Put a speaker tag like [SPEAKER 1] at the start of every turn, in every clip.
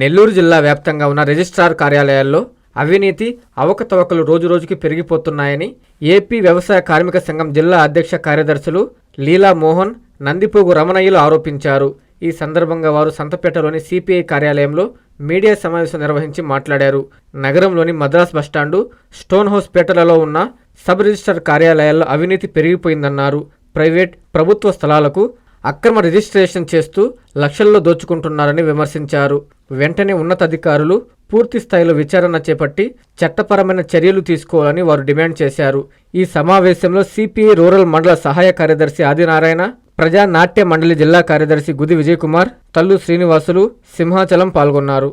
[SPEAKER 1] నెల్లూరు జిల్లా వ్యాప్తంగా ఉన్న రిజిస్ట్రార్ కార్యాలయాల్లో అవినీతి అవకతవకలు రోజురోజుకి పెరిగిపోతున్నాయని ఏపీ వ్యవసాయ కార్మిక సంఘం జిల్లా అధ్యక్ష కార్యదర్శులు లీలా మోహన్ నందిపోగు రమణయ్యలు ఆరోపించారు. ఈ సందర్భంగా వారు సంతపేటలోని సిపిఐ కార్యాలయంలో మీడియా సమావేశం నిర్వహించి మాట్లాడారు. నగరంలోని Madras bus stand stone house పేటలలో ఉన్న సబ్ రిజిస్టర్ కార్యాలయాల్లో అవినీతి పెరిగిపోయిందన్నారు. ప్రైవేట్ ప్రభుత్వ స్థలాలకు అక్రమ రిజిస్ట్రేషన్ చేస్తూ లక్షల్లో దోచుకుంటున్నారని విమర్శించారు. వెంటనే ఉన్నతాధికారులు పూర్తి స్థాయిలో విచారణ చేపట్టి చట్టపరమైన చర్యలు తీసుకోవాలని వారు డిమాండ్ చేశారు. ఈ సమావేశంలో సిపిఐ రూరల్ మండల సహాయ కార్యదర్శి ఆదినారాయణ ప్రజా నాట్య మండలి జిల్లా కార్యదర్శి గుది విజయకుమార్ తల్లు శ్రీనివాసులు సింహాచలం పాల్గొన్నారు.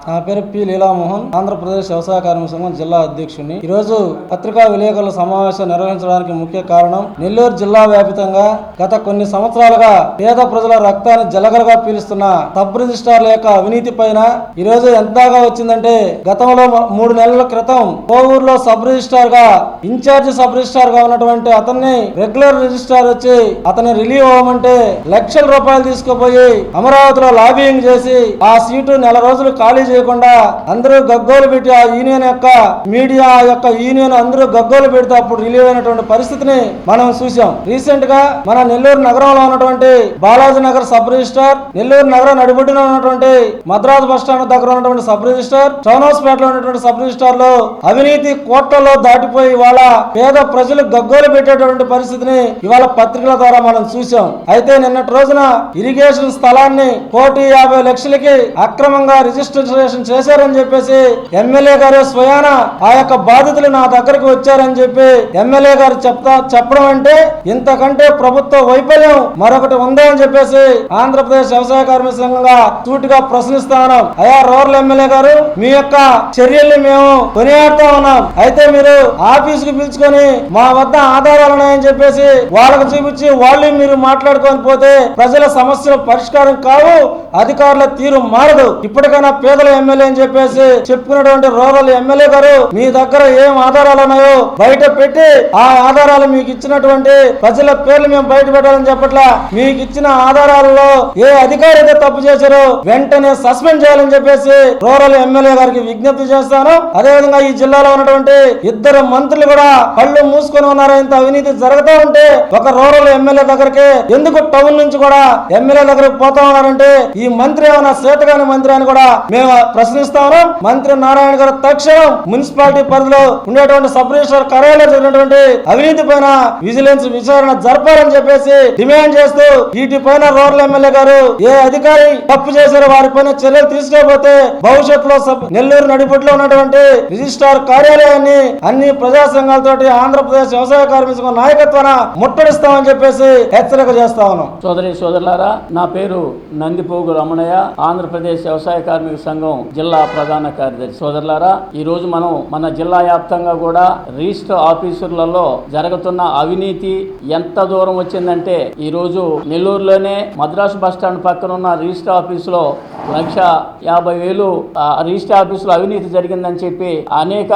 [SPEAKER 2] నా పేరు పి. లీలామోహన్. ఆంధ్రప్రదేశ్ వ్యవసాయ కార్మిక సంఘం జిల్లా అధ్యక్షుడిని. ఈరోజు పత్రికా విలేకరుల సమావేశం నిర్వహించడానికి ముఖ్య కారణం నెల్లూరు జిల్లా వ్యాపితంగా గత కొన్ని సంవత్సరాలుగా పేద ప్రజల రక్తాన్ని జలగలగా పీలుస్తున్న సబ్ రిజిస్ట్రార్ల యొక్క అవినీతి పైన ఈరోజు ఎంతగా వచ్చిందంటే గతంలో మూడు నెలల క్రితం కోవూరులో సబ్ రిజిస్ట్రార్గా ఇన్ఛార్జ్ సబ్ రిజిస్ట్రార్గా ఉన్నటువంటి అతన్ని రెగ్యులర్ రిజిస్ట్రార్ వచ్చి అతన్ని రిలీవ్ అవ్వమంటే లక్షల రూపాయలు తీసుకుపోయి అమరావతిలో లాబింగ్ చేసి ఆ సీటు నెల రోజులు ఖాళీ చేయకుండా అందరూ గగ్గోలు పెట్టి ఆ యూనియన్ యొక్క మీడియా యొక్క యూనియన్ అందరూ గగ్గోలు పెడితే అప్పుడు రిలీవ్ అయినటువంటి పరిస్థితిని మనం చూసాం రీసెంట్గా మన నెల్లూరు నగరంలో ఉన్నటువంటి బాలాజీ నగర్ సబ్ రిజిస్టార్ నెల్లూరు నగరం నడిబొడ్డున ఉన్నటువంటి మద్రాసు బస్టాండ్ దగ్గర ఉన్నటువంటి సబ్ రిజిస్టార్ చౌనౌస్పేటలో ఉన్నటువంటి సబ్ రిజిస్టార్లో అవినీతి కోట్లలో దాటిపోయి ఇవాళ పేద ప్రజలు గగ్గోలు పెట్టేటువంటి పరిస్థితిని ఇవాళ పత్రికల ద్వారా మనం చూసాం అయితే నిన్నటి రోజున ఇరిగేషన్ స్థలాన్ని కోటి యాభై లక్షలకి అక్రమంగా రిజిస్ట్రేషన్ చేశారని చెప్పేసి ఎమ్మెల్యే గారు స్వయాన ఆ యొక్క బాధితులు నా దగ్గరకు వచ్చారని చెప్పి ఎమ్మెల్యే గారు చెప్తా చెప్పడం అంటే ఇంతకంటే ప్రభుత్వ వైఫల్యం మరొకటి ఉందా అని చెప్పేసి ఆంధ్రప్రదేశ్ వ్యవసాయ కార్మిక సంఘంగా సూటిగా ప్రశ్నిస్తా ఉన్నాం. అయా రూరల్ ఎమ్మెల్యే గారు మీ యొక్క చర్యల్ని మేము కొనియాడుతా ఉన్నాం. అయితే మీరు ఆఫీస్కు పిలుచుకొని మా వద్ద ఆధారాలు ఉన్నాయని చెప్పేసి వాళ్ళకు చూపించి వాళ్ళు మీరు మాట్లాడుకొని పోతే ప్రజల సమస్యలు పరిష్కారం కావు అధికారుల తీరు మారదు. ఇప్పటికైనా పేదలు ఎమ్మెల్యే అని చెప్పేసి చెప్పుకున్నటువంటి రూరల్ ఎమ్మెల్యే గారు మీ దగ్గర ఏం ఆధారాలు ఉన్నాయో బయట పెట్టి ఆ ఆధారాలు మీకు ఇచ్చినటువంటి ప్రజల పేర్లు మేము బయట పెట్టాలని చెప్పట్లా మీకు ఇచ్చిన ఆధారాలలో ఏ అధికారి అయితే తప్పు చేశారో వెంటనే సస్పెండ్ చేయాలని చెప్పేసి రూరల్ ఎమ్మెల్యే గారికి విజ్ఞప్తి చేస్తాను. అదే విధంగా ఈ జిల్లాలో ఉన్నటువంటి ఇద్దరు మంత్రులు కూడా కళ్ళు మూసుకొని ఉన్నారు? ఇంత అవినీతి జరుగుతూ ఉంటే ఒక రూరల్ ఎమ్మెల్యే దగ్గరికి ఎందుకు టౌన్ నుంచి కూడా ఎమ్మెల్యే దగ్గరకు పోతా ఉన్నారంటే ఈ మంత్రి ఏమైనా శ్వేతగాని మంత్రి అని కూడా మేము ప్రశ్నిస్తాను మంత్రి నారాయణ గారు తక్షణం మున్సిపాలిటీ పరిధిలో ఉండేటువంటి సబ్ రిజిస్టర్ కార్యాలయం జరిగినటువంటి అవినీతి పైన విజిలెన్స్ విచారణ జరపాలని చెప్పేసి డిమాండ్ చేస్తూ వీటి పైన రూరల్ ఎమ్మెల్యే గారు ఏ అధికారి తప్పు చేశారో వారి పైన చర్యలు తీసుకోకపోతే భవిష్యత్తులో సబ్- నెల్లూరు నడిపట్లో ఉన్నటువంటి రిజిస్ట్రార్ కార్యాలయాన్ని అన్ని ప్రజా సంఘాలతోటి ఆంధ్రప్రదేశ్ వ్యవసాయ కార్మిక నాయకత్వాన ముట్టడిస్తామని చెప్పేసి హెచ్చరిక చేస్తా ఉన్నాం.
[SPEAKER 3] సోదరి సోదరులారా నా పేరు నందిపోగు రమణయ్య ఆంధ్రప్రదేశ్ వ్యవసాయ కార్మిక సంఘం జిల్లా ప్రధాన కార్యదర్శి. సోదరులారా ఈ రోజు మనం మన జిల్లా వ్యాప్తంగా కూడా రిజిస్టర్ ఆఫీసర్లలో జరుగుతున్న అవినీతి ఎంత దూరం వచ్చిందంటే ఈ రోజు నెల్లూరులోనే మద్రాసు బస్ స్టాండ్ పక్కన ఉన్న రిజిస్టర్ ఆఫీసులో లక్ష యాభై వేలు రిజిస్టర్ ఆఫీసులో అవినీతి జరిగిందని చెప్పి అనేక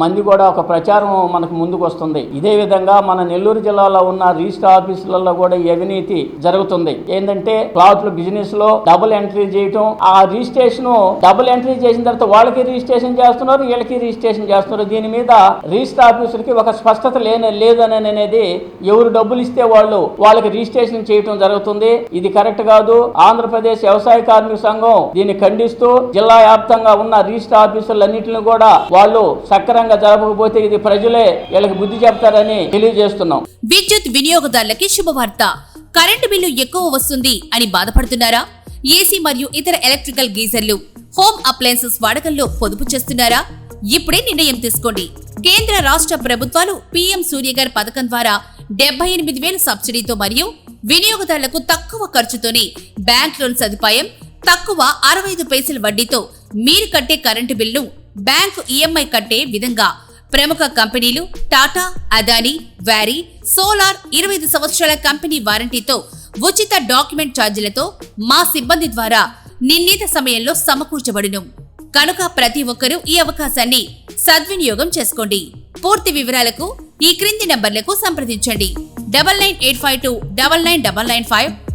[SPEAKER 3] మంది కూడా ఒక ప్రచారం మనకు ముందుకు వస్తుంది ఇదే విధంగా మన నెల్లూరు జిల్లాలో ఉన్న రిజిస్టర్ ఆఫీసులలో కూడా ఈ అవినీతి జరుగుతుంది. ఏంటంటే ప్లాట్లు బిజినెస్లో డబుల్ ఎంట్రీ చేయటం ఆ రిజిస్ట్రేషన్ డబుల్ ఎంట్రీ చేసిన తర్వాత వాళ్ళకి రిజిస్ట్రేషన్ చేస్తున్నారు వీళ్ళకి రిజిస్ట్రేషన్ చేస్తున్నారు. దీని మీద రిజిస్టర్ ఆఫీసులకి ఒక స్పష్టత లేని లేదని అనేది ఎవరు డబ్బులు ఇస్తే వాళ్ళు వాళ్ళకి రిజిస్ట్రేషన్ చేయటం జరుగుతుంది. ఇది కరెక్ట్ కాదు. ఆంధ్రప్రదేశ్ వ్యవసాయ కార్మిక సంఘం దీన్ని ఖండిస్తూ జిల్లా వ్యాప్తంగా ఉన్న రిజిస్టర్ ఆఫీసులన్నింటిని కూడా వాళ్ళు సక్రమంగా జరపకపోతే ఇది ప్రజలే వీళ్ళకి బుద్ధి చెప్తారని తెలియజేస్తున్నాం.
[SPEAKER 4] విద్యుత్ వినియోగదారులకి శుభవార్త. కరెంటు బిల్లు ఎక్కువ వస్తుంది అని బాధపడుతున్నారా? ఏసీ మరియు ఇతర ఎలక్ట్రికల్ గీజర్లు హోమ్ అప్లయన్సెస్ వాడకంలో పొదుపు చేస్తున్నారా? ఇప్పుడే నిర్ణయం తీసుకోండి. కేంద్ర రాష్ట్ర ప్రభుత్వాలు పీఎం సూర్యగర్ పథకం ద్వారా డెబ్బై ఎనిమిది వేల సబ్సిడీతో మరియు వినియోగదారులకు తక్కువ ఖర్చుతోనే బ్యాంక్ లోన్ సదుపాయం తక్కువ అరవై ఐదు పైసల వడ్డీతో మీరు కట్టే కరెంటు బిల్లు బ్యాంకు ఈఎంఐ కట్టే విధంగా. ప్రముఖ కంపెనీలు టాటా అదానీ వ్యారీ సోలార్ ఇరవై ఐదు సంవత్సరాల కంపెనీ వారంటీతో ఉచిత డాక్యుమెంట్ ఛార్జీలతో మా సిబ్బంది ద్వారా నిర్ణీత సమయంలో సమకూర్చబడును. కనుక ప్రతి ఒక్కరూ ఈ అవకాశాన్ని సద్వినియోగం చేసుకోండి. పూర్తి వివరాలకు ఈ క్రింది నంబర్లకు సంప్రదించండి. Double nine eight five two double nine double nine five